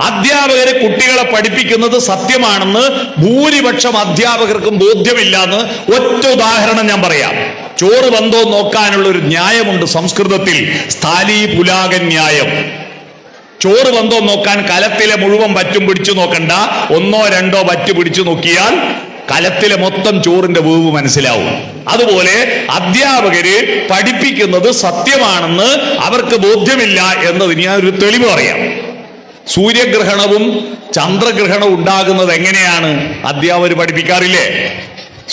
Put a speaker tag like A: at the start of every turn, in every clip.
A: അധ്യാപകര് കുട്ടികളെ പഠിപ്പിക്കുന്നത് സത്യമാണെന്ന് ഭൂരിപക്ഷം അധ്യാപകർക്കും ബോധ്യമില്ല എന്ന് ഒറ്റ ഉദാഹരണം ഞാൻ പറയാം. ചോറ് ബന്ധോ നോക്കാനുള്ള ഒരു ന്യായമുണ്ട് സംസ്കൃതത്തിൽ. സ്ഥാലി പുലാകൻ ന്യായം. ചോറ് ബന്ധോ നോക്കാൻ കലത്തിലെ മുഴുവൻ വറ്റും പിടിച്ചു നോക്കണ്ട. ഒന്നോ രണ്ടോ വറ്റ് പിടിച്ചു നോക്കിയാൽ കലത്തിലെ മൊത്തം ചോറിന്റെ വേവ് മനസ്സിലാവും. അതുപോലെ അധ്യാപകര് പഠിപ്പിക്കുന്നത് സത്യമാണെന്ന് അവർക്ക് ബോധ്യമില്ല എന്നതിന് ഞാൻ ഒരു തെളിവ് പറയാം. സൂര്യഗ്രഹണവും ചന്ദ്രഗ്രഹണവും ഉണ്ടാകുന്നത് എങ്ങനെയാണ്? അധ്യാപകർ പഠിപ്പിക്കാറില്ലേ?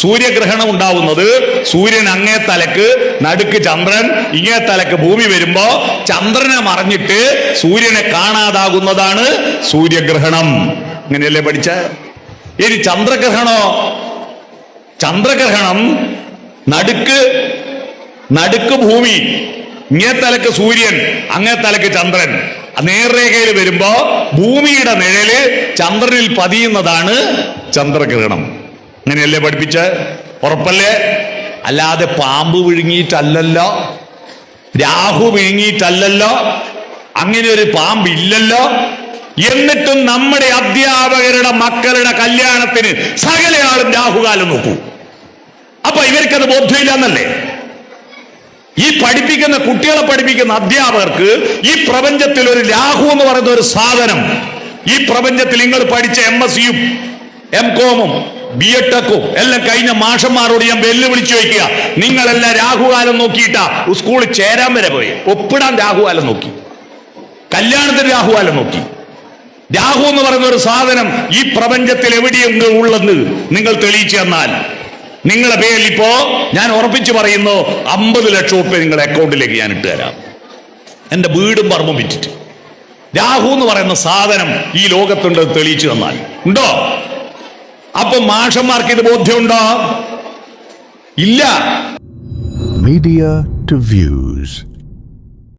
A: സൂര്യഗ്രഹണം ഉണ്ടാവുന്നത് സൂര്യൻ അങ്ങേ തലക്ക് നടുക്ക് ചന്ദ്രൻ ഇങ്ങേ തലക്ക് ഭൂമി വരുമ്പോ ചന്ദ്രനെ മറിഞ്ഞിട്ട് സൂര്യനെ കാണാതാകുന്നതാണ് സൂര്യഗ്രഹണം. അങ്ങനെയല്ലേ പഠിച്ച? ഇനി ചന്ദ്രഗ്രഹണോ? ചന്ദ്രഗ്രഹണം നടുക്ക് നടുക്ക് ഭൂമി ഇങ്ങേ തലക്ക് സൂര്യൻ അങ്ങേ തലക്ക് ചന്ദ്രൻ. നേർരേഖയിൽ വരുമ്പോ ഭൂമിയുടെ നിഴൽ ചന്ദ്രനിൽ പതിയുന്നതാണ് ചന്ദ്രഗ്രഹണം. അങ്ങനെയല്ലേ പഠിപ്പിച്ച്? ഉറപ്പല്ലേ? അല്ലാതെ പാമ്പ് വിഴുങ്ങിയിട്ടല്ലല്ലോ. രാഹു വിഴുങ്ങിയിട്ടല്ലല്ലോ. അങ്ങനെ ഒരു പാമ്പ് ഇല്ലല്ലോ. എന്നിട്ടും നമ്മുടെ അധ്യാപകരുടെ മക്കളുടെ കല്യാണത്തിന് സകലയാളും രാഹുകാലം നോക്കൂ. അപ്പൊ ഇവർക്കത് ബോധ്യമില്ല എന്നല്ലേ ഈ പഠിപ്പിക്കുന്ന കുട്ടികളെ പഠിപ്പിക്കുന്ന അധ്യാപകർക്ക് ഈ പ്രപഞ്ചത്തിൽ ഒരു രാഹു എന്ന് പറയുന്ന ഒരു സാധനം. ഈ പ്രപഞ്ചത്തിൽ നിങ്ങൾ പഠിച്ച എം എസ് സിയും എം കോമും ബി എഡ് ടെക്കും എല്ലാം കഴിഞ്ഞ മാഷന്മാരോട് ഞാൻ വെല്ലുവിളിച്ചു വയ്ക്കുക നിങ്ങളെല്ലാം രാഹുകാലം നോക്കിയിട്ടാ? സ്കൂളിൽ ചേരാൻ വരെ പോയി. ഒപ്പിടാൻ രാഹുകാലം നോക്കി. കല്യാണത്തിന് രാഹുകാലം നോക്കി. രാഹു എന്ന് പറയുന്ന ഒരു സാധനം ഈ പ്രപഞ്ചത്തിൽ എവിടെയെങ്കിലും ഉള്ളെന്ന് നിങ്ങൾ തെളിയിച്ചു തന്നാൽ. നിങ്ങളെ പേരിൽ ഇപ്പോ ഞാൻ ഉറപ്പിച്ചു പറയുന്നു അമ്പത് ലക്ഷം ഉപ്പ് നിങ്ങളുടെ അക്കൗണ്ടിലേക്ക് ഞാൻ ഇട്ട് തരാം. എന്റെ വീടും പറമ്പും വിറ്റിട്ട്. രാഹു എന്ന് പറയുന്ന സാധനം ഈ ലോകത്തുണ്ട് തെളിയിച്ചു തന്നാൽ. ഉണ്ടോ? അപ്പൊ മാഷന്മാർക്ക് ഇത് ബോധ്യമുണ്ടോ? ഇല്ല.
B: Media to views.